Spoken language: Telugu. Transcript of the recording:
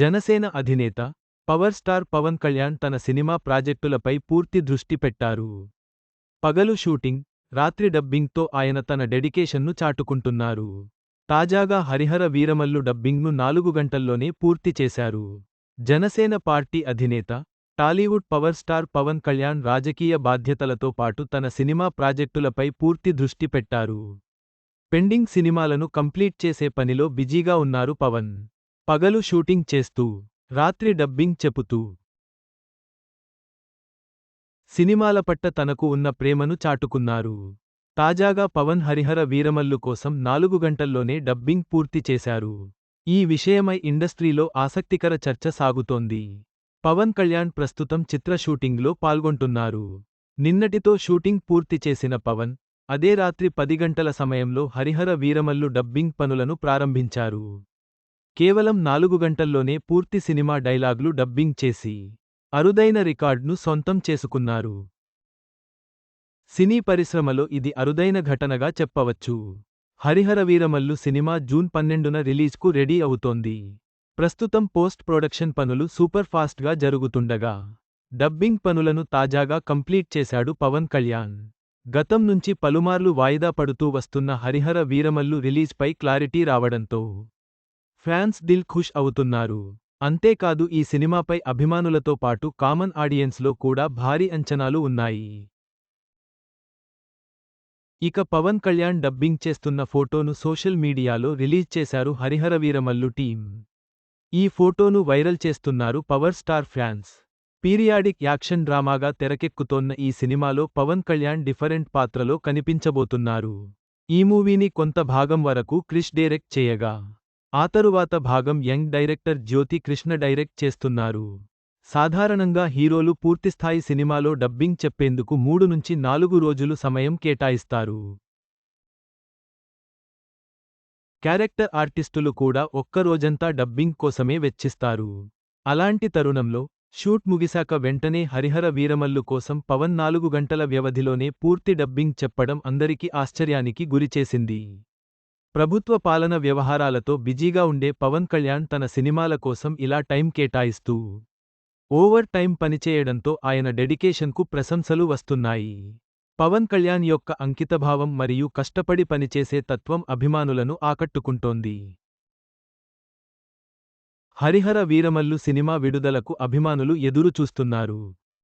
జనసేన అధినేత పవర్ స్టార్ పవన్ కళ్యాణ్ తన సినిమా ప్రాజెక్టులపై పూర్తి దృష్టి పెట్టారు. పగలు షూటింగ్ రాత్రి డబ్బింగ్తో ఆయన తన డెడికేషన్ను చాటుకుంటున్నారు. తాజాగా హరిహర వీరమల్లు డబ్బింగ్ను నాలుగు గంటల్లోనే పూర్తి చేశారు. జనసేన పార్టీ అధినేత Tollywood power star Pawan Kalyan రాజకీయ బాధ్యతలతో పాటు తన సినిమా ప్రాజెక్టులపై పూర్తి దృష్టి పెట్టారు. పెండింగ్ సినిమాలను కంప్లీట్ చేసే పనిలో బిజీగా ఉన్నారు పవన్. పగలు షూటింగ్ చేస్తూ రాత్రి డబ్బింగ్ చెపుతూ. సినిమాల పట్ట తనకు ఉన్న ప్రేమను చాటుకున్నారు. తాజాగా పవన్ హరిహర వీరమల్లు కోసం నాలుగు గంటల్లోనే డబ్బింగ్ పూర్తి చేశారు. ఈ విషయమై ఇండస్ట్రీలో ఆసక్తికర చర్చ సాగుతోంది. పవన్ కళ్యాణ్ ప్రస్తుతం చిత్ర షూటింగ్లో పాల్గొంటున్నారు. నిన్నటితో షూటింగ్ పూర్తి చేసిన పవన్ అదే రాత్రి పది గంటల సమయంలో హరిహర వీరమల్లు డబ్బింగ్ పనులను ప్రారంభించారు. కేవలం నాలుగు గంటల్లోనే పూర్తి సినిమా డైలాగ్లు డబ్బింగ్ చేసి అరుదైన రికార్డ్ను సొంతం చేసుకున్నారు. సినీ పరిశ్రమలో ఇది అరుదైన ఘటనగా చెప్పవచ్చు. హరిహర వీరమల్లు సినిమా జూన్ పన్నెండున రిలీజ్కు రెడీ అవుతోంది. ప్రస్తుతం పోస్ట్ ప్రొడక్షన్ పనులు సూపర్ ఫాస్ట్గా జరుగుతుండగా డబ్బింగ్ పనులను తాజాగా కంప్లీట్ చేశాడు పవన్ కళ్యాణ్. గతం నుంచి పలుమార్లు వాయిదా పడుతూ వస్తున్న హరిహర వీరమల్లు రిలీజ్పై క్లారిటీ రావడంతో ఫ్యాన్స్ దిల్ ఖుష్ అవుతున్నారు. అంతేకాదు ఈ సినిమాపై అభిమానులతో పాటు కామన్ ఆడియన్స్లో కూడా భారీ అంచనాలు ఉన్నాయి. ఇక పవన్ కళ్యాణ్ డబ్బింగ్ చేస్తున్న ఫోటోను సోషల్ మీడియాలో రిలీజ్ చేశారు హరిహర వీరమల్లు టీం. ఈ ఫోటోను వైరల్ చేస్తున్నారు power star fans. Periodic action డ్రామాగా తెరకెక్కుతోన్న ఈ సినిమాలో పవన్ కళ్యాణ్ డిఫరెంట్ పాత్రలో కనిపించబోతున్నారు. ఈ మూవీని కొంత భాగం వరకు క్రిష్ డైరెక్ట్ చేయగా ఆ తరువాత భాగం young director Jyothi Krishna direct చేస్తున్నారు. సాధారణంగా హీరోలు పూర్తిస్థాయి సినిమాలో డబ్బింగ్ చెప్పేందుకు మూడు నుంచి నాలుగు రోజులు సమయం కేటాయిస్తారు. క్యారెక్టర్ ఆర్టిస్టులు కూడా ఒక్క రోజంతా డబ్బింగ్ కోసమే వెచ్చిస్తారు. అలాంటి తరుణంలో షూట్ ముగిశాక వెంటనే హరిహర వీరమల్లు కోసం పవన్ నాలుగు గంటల వ్యవధిలోనే పూర్తి డబ్బింగ్ చెప్పడం అందరికీ ఆశ్చర్యానికి గురిచేసింది. ప్రభుత్వ పాలన వ్యవహారాలతో బిజీగా ఉండే పవన్ కళ్యాణ్ తన సినిమాల కోసం ఇలా టైం కేటాయిస్తూ ఓవర్ టైం పనిచేయడంతో ఆయన డెడికేషన్కు ప్రశంసలు వస్తున్నాయి. పవన్ కళ్యాణ్ యొక్క అంకితభావం మరియు కష్టపడి పనిచేసే తత్వం అభిమానులను ఆకట్టుకుంటోంది. హరిహర వీరమల్లు సినిమా విడుదలకు అభిమానులు ఎదురు చూస్తున్నారు